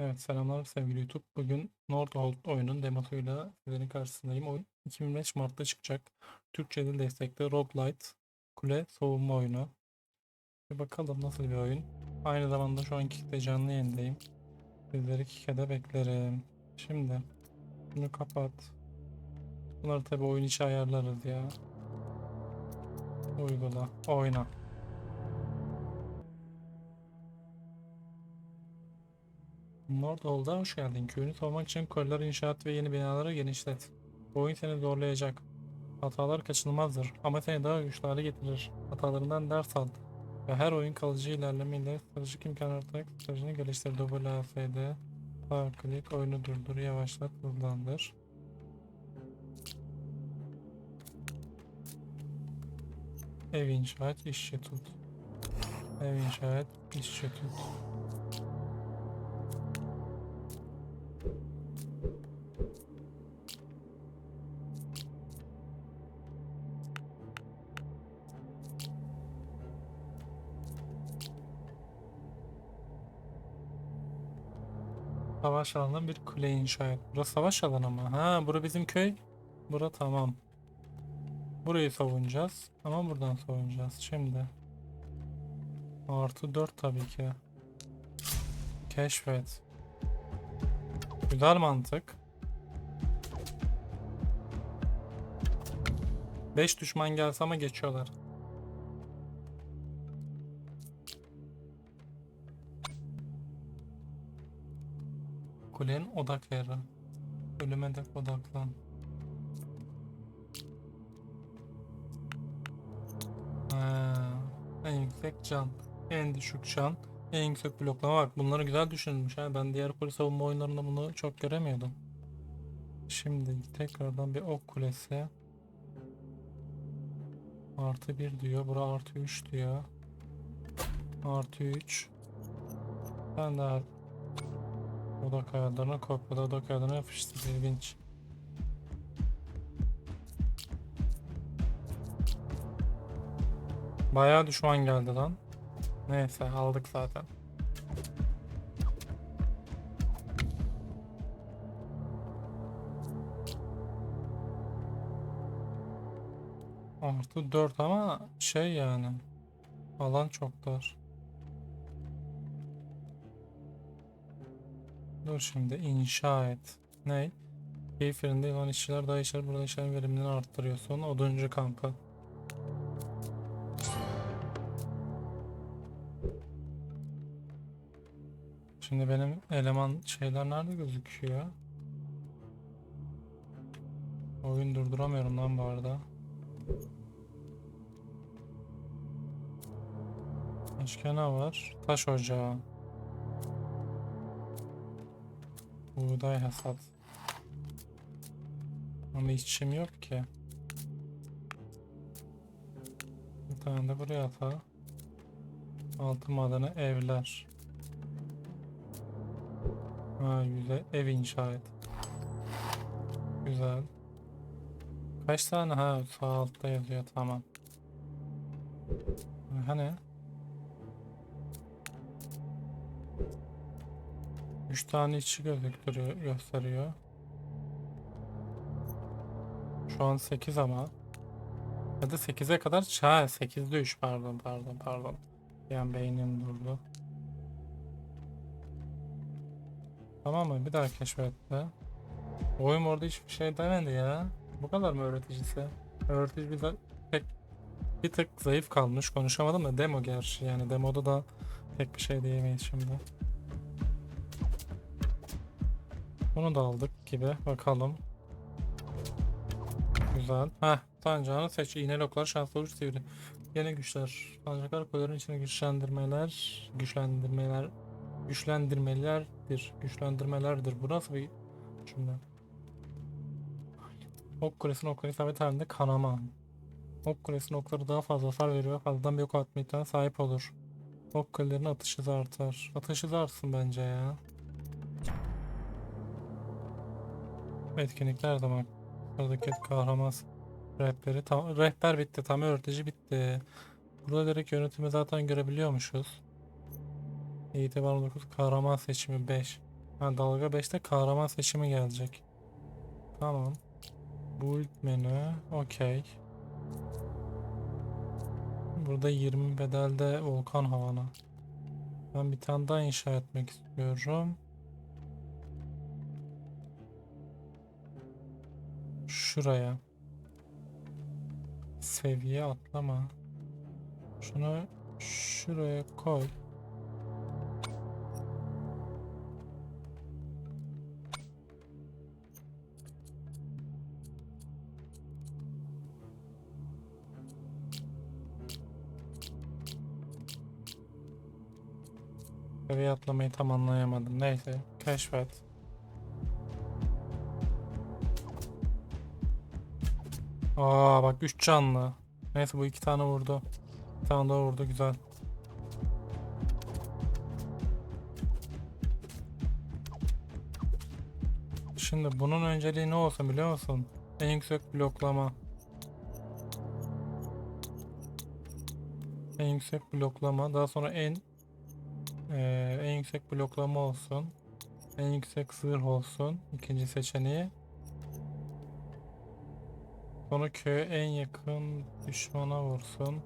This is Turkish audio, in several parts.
Evet selamlar sevgili YouTube. Bugün Nordhold oyunun demosuyla sizlerin karşısındayım. Oyun 2005 Mart'ta çıkacak. Türkçe dil destekli roguelite kule savunma oyunu. Bir bakalım nasıl bir oyun. Aynı zamanda şu an Kick'te canlı yayındayım. Sizleri Kick'e beklerim. Şimdi bunu kapat. Bunları tabi oyun içi ayarlarız ya. Uygula, oyna. Nordhol'da hoş geldin. Köyünü savunmak için koridor inşaat ve yeni binaları genişlet. Bu oyun seni zorlayacak. Hatalar kaçınılmazdır ama seni daha güçlü hale getirir. Hatalarından ders al. Ve her oyun kalıcı ilerlemeyle stratejik imkan artarak stratejini geliştir. WASD Sağ klik oyunu durdur, yavaşlat, hızlandır. Ev inşa et, işçi tut. Ev inşa et, işçi tut. Savaş alanı bir kule inşa et. Burası savaş alanı mı? Ha, bura bizim köy. Bura tamam. Burayı savunacağız. Ama buradan savunacağız. Şimdi. Artı 4 tabii ki. Keşfet. Güzel mantık. 5 düşman gelse ama geçiyorlar. Kulenin odak yeri. Ölüme de odaklan. Ha, en yüksek can, en düşük can, en yüksek bloklama bak bunları güzel düşünülmüş ha. Ben diğer kule savunma oyunlarında bunu çok göremiyordum. Şimdi tekrardan bir ok kulesi. Artı 1 diyor. Bura artı 3 diyor. Artı 3. Ben daha Odak ayarlarına kopyala odak ayarlarına yapıştır. İlginç. Bayağı düşman geldi lan. Neyse aldık zaten. Artı 4 ama şey yani. Alan çok dar. Dur şimdi inşa et. Ne? Keyif yerinde işçiler daha işler burada işlerin verimini arttırıyor. Son oduncu kampı. Şimdi benim eleman şeyler nerede gözüküyor? Oyun durduramıyorum lan bu arada. Başka ne var? Taş ocağı. Buğday hasat. Ama işçim yok ki. Bir tane de buraya ata. Altı madeni evler. Ha güzel. Ev inşa et. Güzel. Kaç tane? Ha sağ altta yazıyor tamam. Hani? 3 tane işçi gözüktürüyor, gösteriyor. Şu an 8 ama. Ya da 8'e kadar ha 8'de 3 pardon pardon pardon. Yani beynim durdu. Tamam mı? Bir daha keşfetti. Oyun orada hiçbir şey demedi ya. Bu kadar mı öğreticisi? Öğretici bir, pek bir tık zayıf kalmış. Konuşamadım da demo gerçi. Yani demoda da pek bir şey diyemeyiz şimdi. Bunu da aldık gibi. Bakalım. Güzel. Heh. Sancağını seç. İğneli oklar şanslı uç sivri. Yeni güçler. Sancaklar koyların içine güçlendirmeler. Güçlendirmeler. Güçlendirmelerdir. Güçlendirmelerdir. Bu nasıl bir cümle? Ok kulesinin okları isabet halinde kanama. Ok kulesinin okları daha fazla hasar veriyor ve fazladan bir ok atma sahip olur. Ok kulelerinin atış hızı artar. Atış hızı artsın bence ya. Etkinlikler zaman. Buradaki kahraman rehberi tam rehber bitti. Tam öğretici bitti. Burada direkt yönetimi zaten görebiliyormuşuz. İtibar 9 kahraman seçimi 5. Ha, dalga 5'te kahraman seçimi gelecek. Tamam. Build menü. Okey. Burada 20 bedelde volkan havana. Ben bir tane daha inşa etmek istiyorum. Şuraya. Seviye atlama. Şunu şuraya koy. Seviye atlamayı tam anlayamadım. Neyse. Keşfet. Aa bak 3 canlı. Neyse bu iki tane vurdu. Bir tane daha vurdu güzel. Şimdi bunun önceliği ne olsun biliyor musun? En yüksek bloklama. En yüksek bloklama. Daha sonra en ee, en yüksek bloklama olsun. En yüksek zırh olsun. İkinci seçeneği. Sonra köye en yakın düşmana vursun.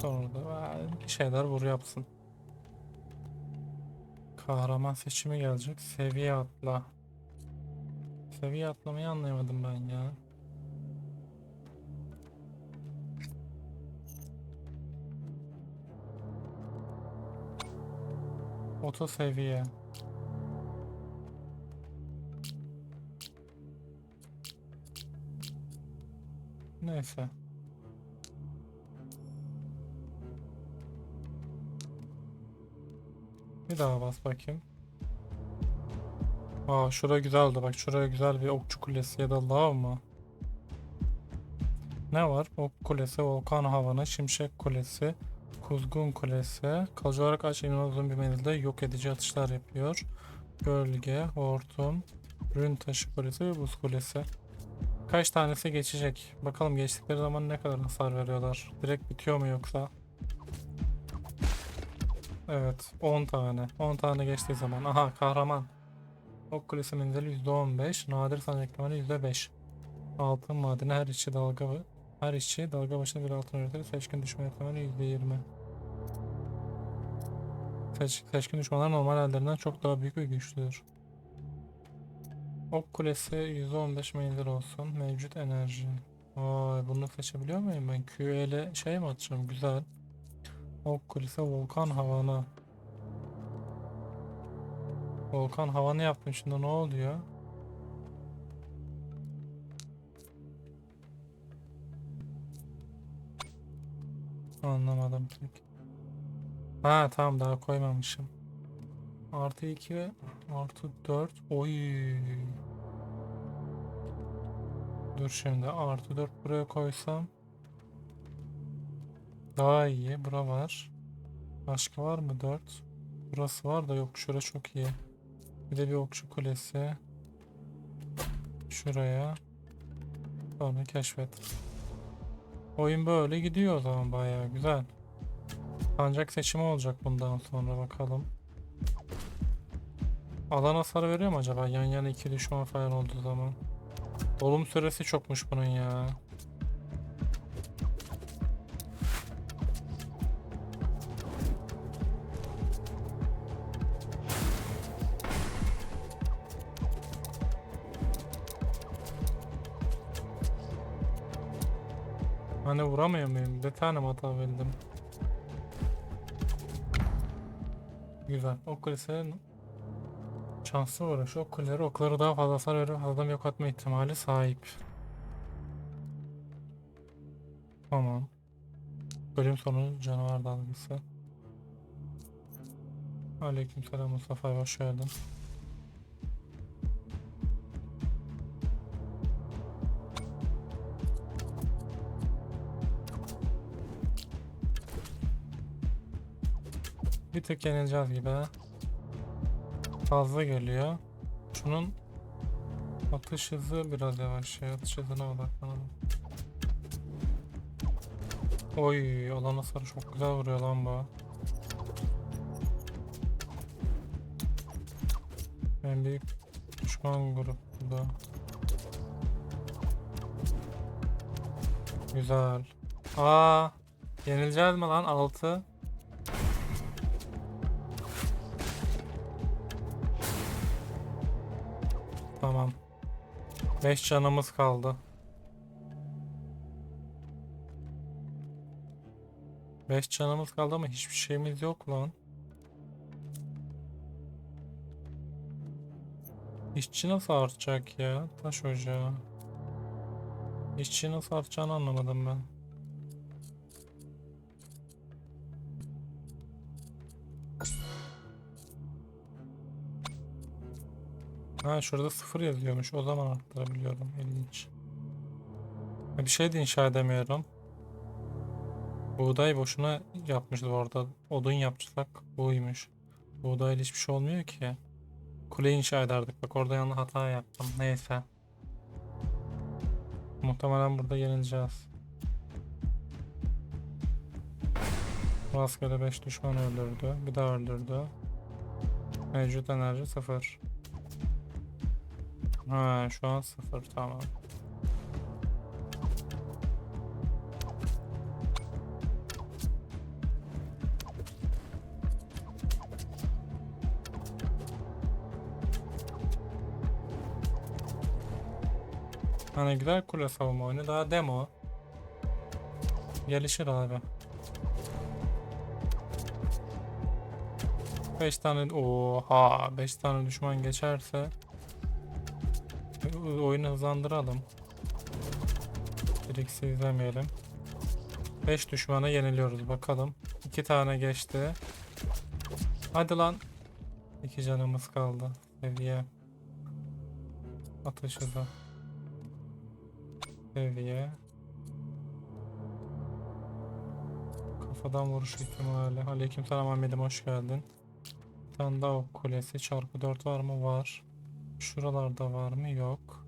Sonra da aa, bir şeyler vur yapsın. Kahraman seçimi gelecek. Seviye atla. Seviye atlamayı anlayamadım ben ya. Oto seviye. Neyse. Bir daha bas bakayım. Aa şura güzeldi bak şuraya güzel bir okçu kulesi ya da lav mı? Ne var? Ok kulesi, volkan havanı, şimşek kulesi, kuzgun kulesi. Kalıcı olarak aç uzun bir menzilde yok edici atışlar yapıyor. Gölge, hortum, rün taşı kulesi ve buz kulesi. Kaç tanesi geçecek? Bakalım geçtikleri zaman ne kadar hasar veriyorlar. Direkt bitiyor mu yoksa? Evet 10 tane. 10 tane geçtiği zaman. Aha kahraman. Ok kulesi menzili %15. Nadir sancak ihtimali %5. Altın madeni her işçi dalga her işçi dalga başına bir altın üretir. Seçkin düşme ihtimali %20. Seç, seçkin düşmanlar normal hallerinden çok daha büyük ve güçlüdür. Ok kulesi %15 menzil olsun. Mevcut enerji. Vay bunu seçebiliyor muyum ben? Q ile şey mi atacağım? Güzel. Ok kulesi volkan havanı. Volkan havanı yaptım şimdi ne oluyor? Anlamadım pek. Ha tamam daha koymamışım. Artı 2 artı 4 oy. Dur şimdi artı 4 buraya koysam daha iyi. Bura var. Başka var mı 4? Burası var da yok şura çok iyi. Bir de bir okçu kulesi. Şuraya. Sonra keşfet. Oyun böyle gidiyor o zaman bayağı güzel. Ancak seçimi olacak bundan sonra bakalım. Alan hasarı veriyor mu acaba? Yan yana iki düşman falan olduğu zaman. Dolum süresi çokmuş bunun ya. Hani vuramıyor muyum? Bir tane hata verdim? Güzel. O kulesi şanslı uğraş. O kuleleri okları daha fazla hasar veriyor. Adam yok atma ihtimali sahip. Tamam. Bölüm sonu canavar dalgası. Aleykümselam Mustafa hoş geldin. Bir tık yenileceğiz gibi. ha. Fazla geliyor. Şunun atış hızı biraz yavaş ya. Atış hızına odaklanalım. Oy alan hasarı çok güzel vuruyor lan bu. En büyük düşman grubu da. Güzel. Aa, yenileceğiz mi lan 6? 5 canımız kaldı. 5 canımız kaldı ama hiçbir şeyimiz yok lan. İşçi nasıl artacak ya? Taş ocağı. İşçi nasıl artacağını anlamadım ben. Ha şurada sıfır yazıyormuş. O zaman arttırabiliyorum. İlginç. Bir şey de inşa edemiyorum. Buğday boşuna yapmışız orada. Odun yapsak buymuş. Buğdayla hiçbir şey olmuyor ki. Kule inşa ederdik. Bak orada yanlış hata yaptım. Neyse. Muhtemelen burada yenileceğiz. Rastgele 5 düşman öldürdü. Bir daha öldürdü. Mevcut enerji 0. Ha şu an 0 tamam. Hani güzel kule savunma oyunu daha demo. Gelişir abi. 5 tane oha 5 tane düşman geçerse oyunu hızlandıralım. Direkt izlemeyelim. 5 düşmana yeniliyoruz bakalım. 2 tane geçti. Hadi lan. 2 canımız kaldı. Seviye. Atış hızı. Seviye. Kafadan vuruş ihtimali. Aleykümselam Ahmet'im hoş geldin. Bir tane daha kulesi. Çarpı 4 var mı? Var. Şuralarda var mı? Yok.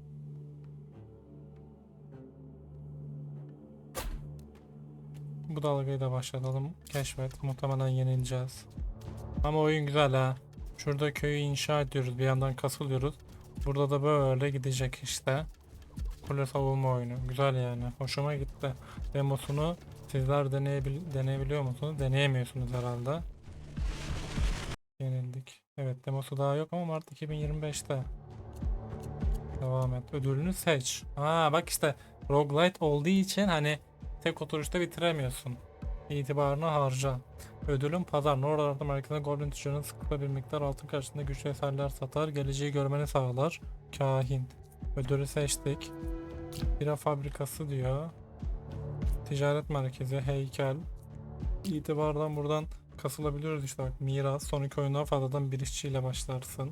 Bu dalgayı da başlatalım. Keşfet. Muhtemelen yenileceğiz. Ama oyun güzel ha. Şurada köyü inşa ediyoruz. Bir yandan kasılıyoruz. Burada da böyle gidecek işte. Kule savunma oyunu. Güzel yani. Hoşuma gitti. Demosunu sizler deneyebil deneyebiliyor musunuz? Deneyemiyorsunuz herhalde. Yenildik. Evet demosu daha yok ama Mart 2025'te. Devam et. Ödülünü seç. Aa bak işte roguelite olduğu için hani tek oturuşta bitiremiyorsun. İtibarını harca. Ödülün pazar. Oralarda merkezinde Goblin tüccarının sıklıkla bir miktar altın karşısında güçlü eserler satar. Geleceği görmeni sağlar. Kahin. Ödülü seçtik. Bira fabrikası diyor. Ticaret merkezi, heykel. İtibardan buradan kasılabiliyoruz işte bak miras. Son iki oyunda fazladan bir işçiyle başlarsın.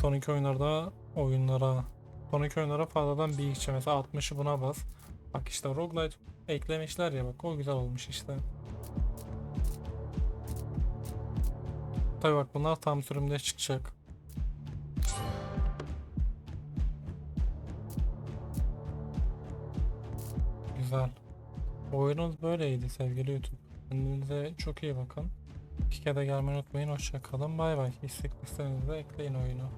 Son iki oyunlarda oyunlara. Son iki oyunlara fazladan bir işçi. Mesela 60'ı buna bas. Bak işte roguelite eklemişler ya bak o güzel olmuş işte. Tabi bak bunlar tam sürümde çıkacak. Güzel. Oyunumuz böyleydi sevgili YouTube. Kendinize çok iyi bakın. Kike'de gelmeyi unutmayın. Hoşça kalın. Bay bay. İstek listenize ekleyin oyunu.